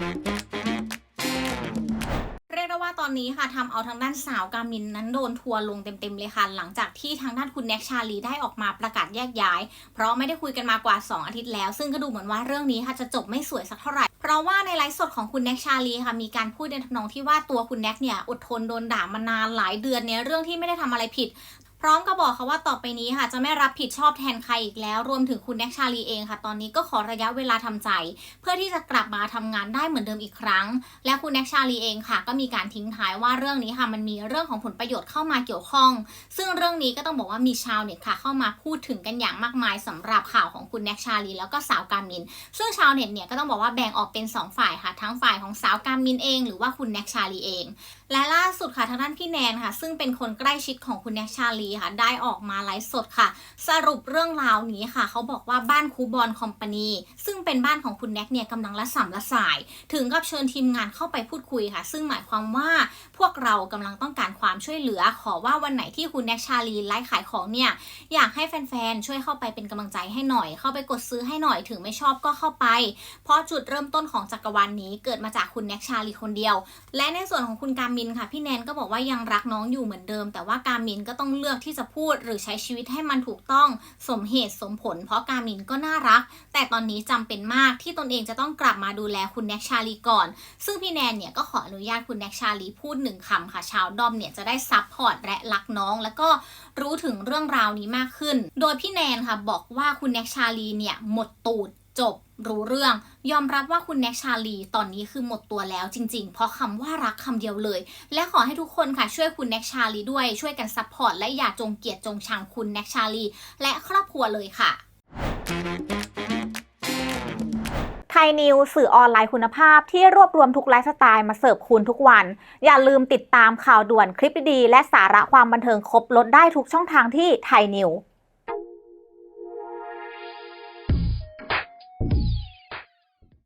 เรียกได้ว่าตอนนี้ค่ะทำเอาทางด้านสาวกามินนั้นโดนทัวร์ลงเต็มๆเลยค่ะ หลังจากที่ทางด้านคุณแน็กชาลีได้ออกมาประกาศแยกย้าย เพราะไม่ได้คุยกันมากว่า 2 อาทิตย์แล้ว ซึ่งก็ดูเหมือนว่าเรื่องนี้ค่ะจะจบไม่สวยสักเท่าไหร่ เพราะว่าในไลฟ์สดของคุณแน็กชาลีค่ะมีการพูดในทำนองที่ว่าตัวคุณแน็กเนี่ยอดทนโดนด่ามานานหลายเดือนเนี่ยเรื่องที่ไม่ได้ทำอะไรผิด พร้อมกับบอกค่ะว่าต่อไปนี้ค่ะ จะไม่รับผิดชอบแทนใครอีกแล้ว รวมถึงคุณแน็กชาลีเองค่ะ ตอนนี้ก็ขอระยะเวลาทำใจ เพื่อที่จะกลับมาทำงานได้เหมือนเดิมอีกครั้ง และคุณแน็กชาลีเองค่ะ ก็มีการทิ้งท้ายว่าเรื่องนี้ค่ะมันมีเรื่องของผลประโยชน์เข้ามาเกี่ยวข้อง ซึ่งเรื่องนี้ก็ต้องบอกว่ามีชาวเน็ตค่ะ เข้ามาพูดถึงกันอย่างมากมายสำหรับข่าวของคุณแน็กชาลีแล้วก็สาวการมิน ซึ่งชาวเน็ตเนี่ยก็ต้องบอกว่าแบ่งออกเป็นสองฝ่ายค่ะ ทั้งฝ่ายของสาวการมินเอง หรือว่าคุณแน็กชาลีเอง และล่าสุดค่ะทางด้านพี่แนนค่ะ ซึ่งเป็นคนใกล้ชิดของคุณแน็กชาลีค่ะ ได้ออกมาไลฟ์สดค่ะ สรุปเรื่องราวนี้ค่ะ เขาบอกว่าบ้านคูบอลคอมพานีซึ่งเป็นบ้านของคุณแน็กเนี่ยกำลังละสัมละสาย ถึงกับเชิญทีมงานเข้าไปพูดคุยค่ะ ซึ่งหมายความว่าพวกเรากำลังต้องการความช่วยเหลือ ขอว่าวันไหนที่คุณแน็กชาลีไลฟ์ขายของเนี่ยอยากให้แฟนๆช่วยเข้าไปเป็นกำลังใจให้หน่อย เข้าไปกดซื้อให้หน่อยถึงไม่ชอบก็เข้าไป เพราะจุดเริ่มต้นของจักรวาลนนี้เกิดมาจากคุณแน็กชาลีคนเดียว และในส่วนของคุณการมินค่ะพี่แนนก็บอกว่ายังรักน้องอยู่เหมือนเดิม แต่ว่าการมินก็ต้องเลือกที่จะพูดหรือใช้ชีวิตให้มันถูกต้องสมเหตุสมผล เพราะการมินก็น่ารัก แต่ตอนนี้จำเป็นมากที่ตนเองจะต้องกลับมาดูแลคุณแน็กชาลีก่อน ซึ่งพี่แนนเนี่ยก็ขออนุญาตคุณแน็กชาลีพูดหนึ่งคำค่ะชาวดอมเนี่ยจะได้ซับพอร์ตและรักน้อง แล้วก็รู้ถึงเรื่องราวนี้มากขึ้น โดยพี่แนนค่ะบอกว่าคุณแน็กชาลีเนี่ยหมดตูด จบรู้เรื่อง ยอมรับว่าคุณแน็กชาลีตอนนี้คือหมดตัวแล้วจริงๆ เพราะคำว่ารักคำเดียวเลย และขอให้ทุกคนค่ะช่วยคุณแน็กชาลีด้วยช่วยกันซัพพอร์ตและอย่าจงเกลียดจงชังคุณแน็กชาลีและครอบครัวเลยค่ะไทยนิวสื่อออนไลน์คุณภาพที่รวบรวมทุกไลฟ์สไตล์มาเสิร์ฟคุณทุกวัน อย่าลืมติดตามข่าวด่วนคลิปดีๆและสาระความบันเทิงครบลดได้ทุกช่องทางที่ไทยนิว